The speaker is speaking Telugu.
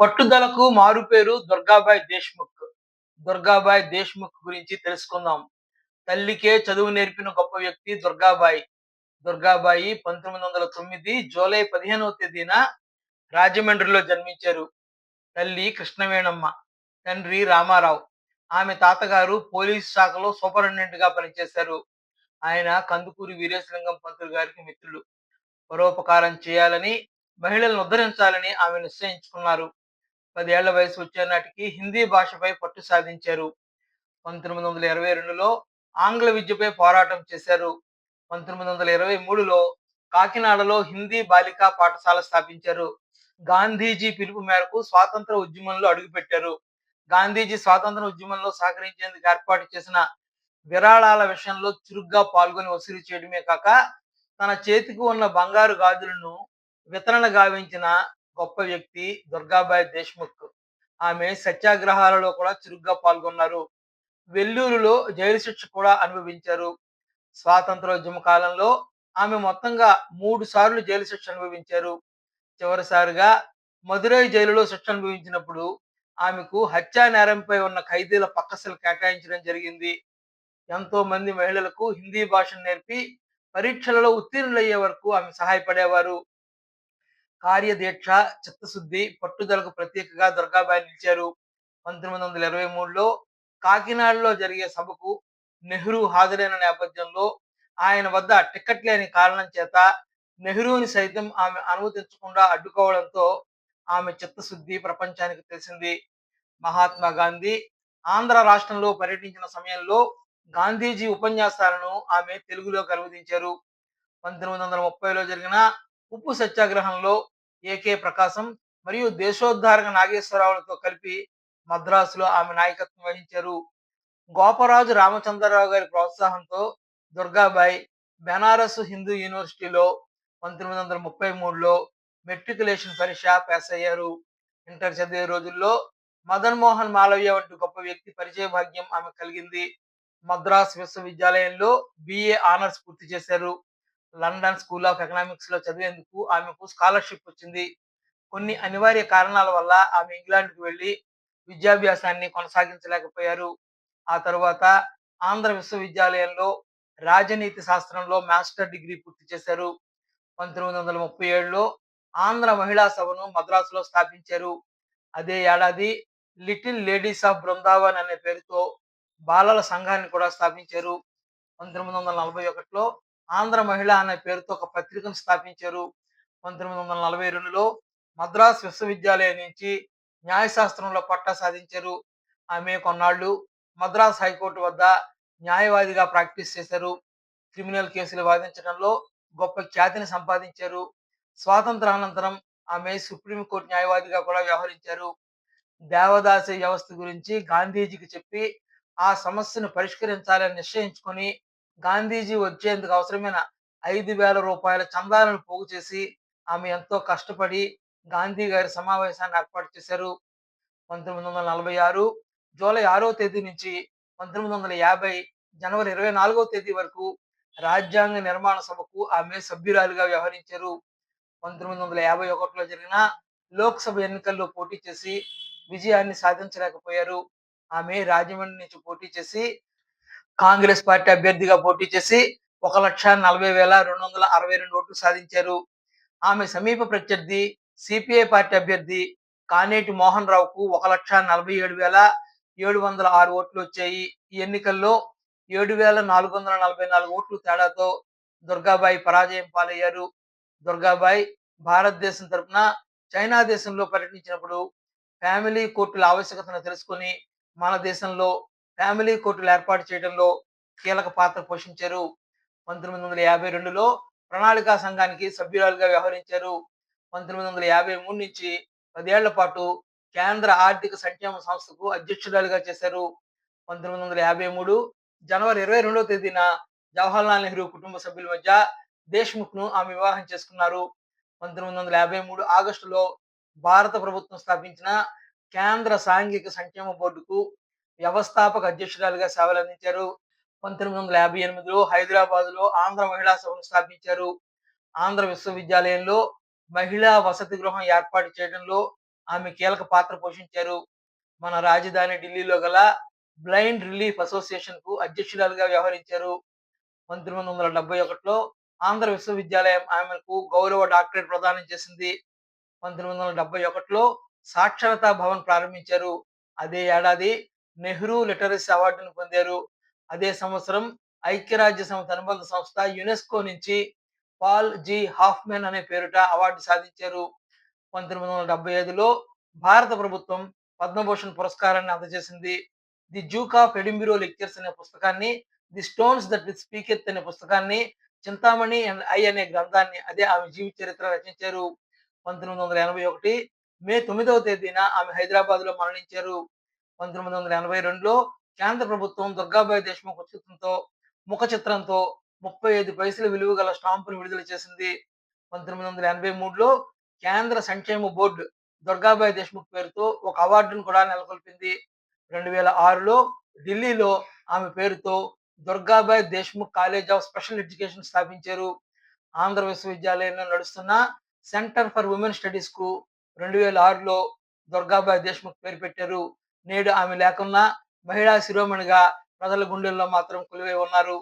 పట్టుదలకు మారుపేరు దుర్గాబాయ్ దేశ్ముఖ్. దుర్గాబాయ్ దేశ్ముఖ్ గురించి తెలుసుకుందాం. తల్లికే చదువు నేర్పిన గొప్ప వ్యక్తి దుర్గాబాయి. దుర్గాబాయి పంతొమ్మిది వందల తొమ్మిది జూలై పదిహేనవ తేదీన రాజమండ్రిలో జన్మించారు. తల్లి కృష్ణవేణమ్మ తండ్రి రామారావు. ఆమె తాతగారు పోలీస్ శాఖలో సూపరింటెండెంట్గా పనిచేశారు. ఆయన కందుకూరి వీరేశలింగం పంతులు గారికి మిత్రులు. పరోపకారం చేయాలని మహిళలను ఉద్ధరించాలని ఆమె నిశ్చయించుకున్నారు. పదేళ్ళ వయసు వచ్చే నాటికి హిందీ భాషపై పట్టు సాధించారు. పంతొమ్మిది వందల ఇరవై రెండులో ఆంగ్ల విద్యపై పోరాటం చేశారు. పంతొమ్మిది వందల ఇరవై మూడులో కాకినాడలో హిందీ బాలికా పాఠశాల స్థాపించారు. గాంధీజీ పిలుపు మేరకు స్వాతంత్ర ఉద్యమంలో అడుగుపెట్టారు. గాంధీజీ స్వాతంత్ర ఉద్యమంలో సహకరించేందుకు ఏర్పాటు చేసిన విరాళాల విషయంలో చురుగ్గా పాల్గొని వసూలు చేయడమే కాక తన చేతికి ఉన్న బంగారు గాజులను వితరణ గావించిన గొప్ప వ్యక్తి దుర్గాబాయ్ దేశ్ముఖ్. ఆమె సత్యాగ్రహాలలో కూడా చురుగ్గా పాల్గొన్నారు. వెల్లూరులో జైలు శిక్ష కూడా అనుభవించారు. స్వాతంత్రోద్యమ కాలంలో ఆమె మొత్తంగా మూడు సార్లు జైలు శిక్ష అనుభవించారు. చివరిసారిగా మదురై జైలులో శిక్ష అనుభవించినప్పుడు ఆమెకు హత్యా నేరంపై ఉన్న ఖైదీల పక్కసలు కేటాయించడం జరిగింది. ఎంతో మంది మహిళలకు హిందీ భాషను నేర్పి పరీక్షలలో ఉత్తీర్ణులయ్యే వరకు ఆమె సహాయపడేవారు. కార్యదీక్ష చిత్తశుద్ధి పట్టుదలకు ప్రత్యేకగా దుర్గాబాయి నిలిచారు. పంతొమ్మిది వందల ఇరవై మూడులో కాకినాడలో జరిగే సభకు నెహ్రూ హాజరైన నేపథ్యంలో ఆయన వద్ద టికెట్ లేని కారణం చేత నెహ్రూని సైతం ఆమె అనుమతించకుండా అడ్డుకోవడంతో ఆమె చిత్తశుద్ధి ప్రపంచానికి తెలిసింది. మహాత్మా గాంధీ ఆంధ్ర రాష్ట్రంలో పర్యటించిన సమయంలో గాంధీజీ ఉపన్యాసాలను ఆమె తెలుగులోకి అనువదించారు. పంతొమ్మిది వందల ముప్పైలో జరిగిన ఉప్పు సత్యాగ్రహంలో ఏకే ప్రకాశం మరియు దేశోద్ధారక నాగేశ్వరరావులతో కలిపి మద్రాసులో ఆమె నాయకత్వం వహించారు. గోపరాజు రామచంద్రరావు గారి ప్రోత్సాహంతో దుర్గాబాయి బెనారస్ హిందూ యూనివర్సిటీలో పంతొమ్మిది వందల ముప్పై మూడులో మెట్రికులేషన్ పరీక్ష పాస్ అయ్యారు. ఇంటర్ చదివే రోజుల్లో మదన్ మోహన్ మాలవ్య వంటి గొప్ప వ్యక్తి పరిచయ భాగ్యం ఆమె కలిగింది. మద్రాస్ విశ్వవిద్యాలయంలో బిఏ ఆనర్స్ పూర్తి చేశారు. లండన్ స్కూల్ ఆఫ్ ఎకనామిక్స్లో చదివేందుకు ఆమెకు స్కాలర్షిప్ వచ్చింది. కొన్ని అనివార్య కారణాల వల్ల ఆమె ఇంగ్లాండ్కి వెళ్ళి విద్యాభ్యాసాన్ని కొనసాగించలేకపోయారు. ఆ తరువాత ఆంధ్ర విశ్వవిద్యాలయంలో రాజనీతి శాస్త్రంలో మాస్టర్ డిగ్రీ పూర్తి చేశారు. పంతొమ్మిది వందల ముప్పై ఏడులో ఆంధ్ర మహిళా సభను మద్రాసులో స్థాపించారు. అదే ఏడాది లిటిల్ లేడీస్ ఆఫ్ బృందావన్ అనే పేరుతో బాలల సంఘాన్ని కూడా స్థాపించారు. పంతొమ్మిది వందల నలభై ఒకటిలో ఆంధ్ర మహిళ అనే పేరుతో ఒక పత్రికను స్థాపించారు. పంతొమ్మిది వందల నలభై రెండులో మద్రాస్ విశ్వవిద్యాలయం నుంచి న్యాయశాస్త్రంలో పట్టా సాధించారు. ఆమె కొన్నాళ్ళు మద్రాస్ హైకోర్టు వద్ద న్యాయవాదిగా ప్రాక్టీస్ చేశారు. క్రిమినల్ కేసులు వాదించడంలో గొప్ప ఖ్యాతిని సంపాదించారు. స్వాతంత్ర అనంతరం ఆమె సుప్రీంకోర్టు న్యాయవాదిగా కూడా వ్యవహరించారు. దేవదాసి వ్యవస్థ గురించి గాంధీజీకి చెప్పి ఆ సమస్యను పరిష్కరించాలని నిశ్చయించుకొని గాంధీజీ వచ్చేందుకు అవసరమైన ఐదు వేల రూపాయల చందాలను పోగు చేసి ఆమె ఎంతో కష్టపడి గాంధీ గారి సమావేశాన్ని ఏర్పాటు చేశారు. పంతొమ్మిది వందల నలభై ఆరు జూలై ఆరో తేదీ నుంచి పంతొమ్మిది వందల యాభై జనవరి ఇరవై నాలుగో తేదీ వరకు రాజ్యాంగ నిర్మాణ సభకు ఆమె సభ్యురాలుగా వ్యవహరించారు. పంతొమ్మిది వందల యాభై ఒకటిలో జరిగిన లోక్సభ ఎన్నికల్లో పోటీ చేసి విజయాన్ని సాధించలేకపోయారు. ఆమె రాజమండ్రి నుంచి పోటీ చేసి కాంగ్రెస్ పార్టీ అభ్యర్థిగా పోటీ చేసి ఒక లక్ష నలభై వేల రెండు వందల అరవై రెండు ఓట్లు సాధించారు. ఆమె సమీప ప్రత్యర్థి సిపిఐ పార్టీ అభ్యర్థి కానేటి మోహన్ రావుకు ఒక లక్ష నలభై ఏడు వేల ఏడు వందల ఆరు ఓట్లు వచ్చాయి. ఈ ఎన్నికల్లో ఏడు వేల నాలుగు వందల నలభై నాలుగు ఓట్లు తేడాతో దుర్గాబాయి పరాజయం పాలయ్యారు. దుర్గాబాయి భారతదేశం తరఫున చైనా దేశంలో పర్యటించినప్పుడు ఫ్యామిలీ కోర్టుల ఆవశ్యకతను తెలుసుకుని మన దేశంలో ఫ్యామిలీ కోర్టులు ఏర్పాటు చేయడంలో కీలక పాత్ర పోషించారు. పంతొమ్మిది వందల యాభై రెండులో ప్రణాళికా సంఘానికి సభ్యురాలుగా వ్యవహరించారు. పంతొమ్మిది వందల యాభై మూడు నుంచి పదేళ్ళ పాటు కేంద్ర ఆర్థిక సంక్షేమ సంస్థకు అధ్యక్షురాలుగా చేశారు. పంతొమ్మిది వందల యాభై మూడు జనవరి ఇరవై రెండవ తేదీన జవహర్లాల్ నెహ్రూ కుటుంబ సభ్యుల మధ్య దేశ్ముఖ్ను ఆమె వివాహం చేసుకున్నారు. పంతొమ్మిది వందల యాభై మూడు ఆగస్టులో భారత ప్రభుత్వం స్థాపించిన కేంద్ర సాంఘిక సంక్షేమ బోర్డుకు వ్యవస్థాపక అధ్యక్షురాలుగా సేవలు అందించారు పంతొమ్మిది వందల యాభై ఎనిమిదిలో హైదరాబాద్లో ఆంధ్ర మహిళా సభను స్థాపించారు. ఆంధ్ర విశ్వవిద్యాలయంలో మహిళా వసతి గృహం ఏర్పాటు చేయడంలో ఆమె కీలక పాత్ర పోషించారు. మన రాజధాని ఢిల్లీలో గల బ్లైండ్ రిలీఫ్ అసోసియేషన్కు అధ్యక్షురాలుగా వ్యవహరించారు. పంతొమ్మిది వందల డెబ్బై ఒకటిలో ఆంధ్ర విశ్వవిద్యాలయం ఆమెకు గౌరవ డాక్టరేట్ ప్రదానం చేసింది. పంతొమ్మిది వందల డెబ్బై ఒకటిలో సాక్షరతా భవన్ ప్రారంభించారు. అదే ఏడాది నెహ్రూ లిటరసీ అవార్డును పొందారు. అదే సంవత్సరం ఐక్యరాజ్య సమితి అనుబంధ సంస్థ యునెస్కో నుంచి పాల్ జి హాఫ్మెన్ అనే పేరుట అవార్డు సాధించారు. పంతొమ్మిది వందల డెబ్బై ఐదులో భారత ప్రభుత్వం పద్మభూషణ్ పురస్కారాన్ని అందజేసింది. The duke of Edinburgh lectures అనే పుస్తకాన్ని the stones that with speaketh అనే పుస్తకాన్ని చింతామణి అండ్ ఐ అనే గ్రంథాన్ని అదే ఆమె జీవిత చరిత్ర రచించారు. పంతొమ్మిది వందల ఎనభై ఒకటి మే తొమ్మిదవ తేదీన ఆమె హైదరాబాద్లో మరణించారు. పంతొమ్మిది వందల ఎనభై రెండులో కేంద్ర ప్రభుత్వం దుర్గాబాయి దేశ్ముఖ్ చిత్రంతో ముఖ చిత్రంతో ముప్పై ఐదు పైసల విలువ గల స్టాంపును విడుదల చేసింది. పంతొమ్మిది వందల ఎనభై మూడులో కేంద్ర సంక్షేమ బోర్డు దుర్గాబాయి దేశ్ముఖ్ పేరుతో ఒక అవార్డును కూడా నెలకొల్పింది. రెండు వేల ఆరులో ఢిల్లీలో ఆమె పేరుతో Durgabai Deshmukh college of special education స్థాపించారు. ఆంధ్ర విశ్వవిద్యాలయంలో నడుస్తున్న సెంటర్ ఫర్ ఉమెన్ స్టడీస్కు రెండు వేల ఆరులో దుర్గాబాయి దేశ్ముఖ్ పేరు పెట్టారు. నేడు ఆమె లేకున్నా మహిళా శిరోమణిగా ప్రజల గుండెల్లో మాత్రం కొలువై ఉన్నారు.